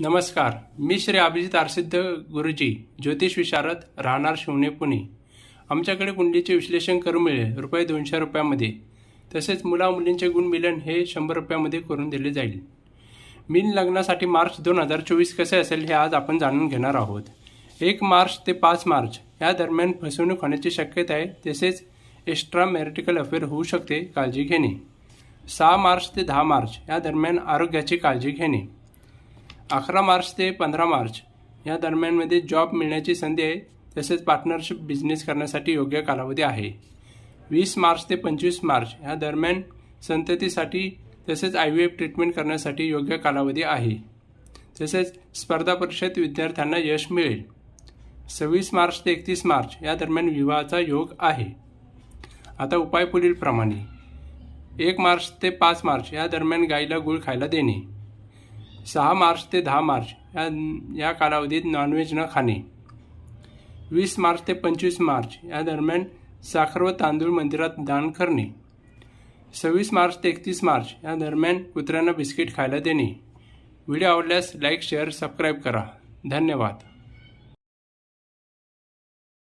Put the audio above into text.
नमस्कार मी श्री अभिजित आरसिद्ध गुरुजी ज्योतिष विशारद राहणार शिवणे पुणे. आमच्याकडे कुंडलीचे विश्लेषण करून मिळेल रुपये दोनशे रुपयामध्ये. तसेच मुला मुलींचे गुण मिलन हे शंभर रुपयामध्ये करून दिले जाईल. मीन लग्नासाठी मार्च दोन हजार चोवीस कसे असेल हे आज आपण जाणून घेणार आहोत. एक मार्च ते पाच मार्च या दरम्यान फसवणूक होण्याची शक्यता आहे तसेच एक्स्ट्रा मॅरिटिकल अफेअर होऊ शकते काळजी घेणे. सहा मार्च ते दहा मार्च या दरम्यान आरोग्याची काळजी घेणे. अकरा मार्च ते पंधरा मार्च या दरम्यानमध्ये जॉब मिळण्याची संधी आहे तसेच पार्टनरशिप बिझनेस करण्यासाठी योग्य कालावधी आहे. वीस मार्च ते पंचवीस मार्च या दरम्यान संततीसाठी तसेच आय व्ही एफ ट्रीटमेंट करण्यासाठी योग्य कालावधी आहे. तसेच स्पर्धा परीक्षेत विद्यार्थ्यांना यश मिळेल. सव्वीस मार्च ते एकतीस मार्च या दरम्यान विवाहाचा योग आहे. आता उपाय पुढीलप्रमाणे. एक मार्च ते पाच मार्च या दरम्यान गाईला गुळ खायला देणे. सहा मार्च ते दहा मार्च या या कालावधीत नॉनव्हेज न खाणे. वीस मार्च ते पंचवीस मार्च या दरम्यान साखर व तांदूळ मंदिरात दान करणे. सव्वीस मार्च ते एकतीस मार्च या दरम्यान कुत्र्यांना बिस्किट खायला देणे. व्हिडिओ आवडल्यास लाईक शेअर सबस्क्राईब करा. धन्यवाद.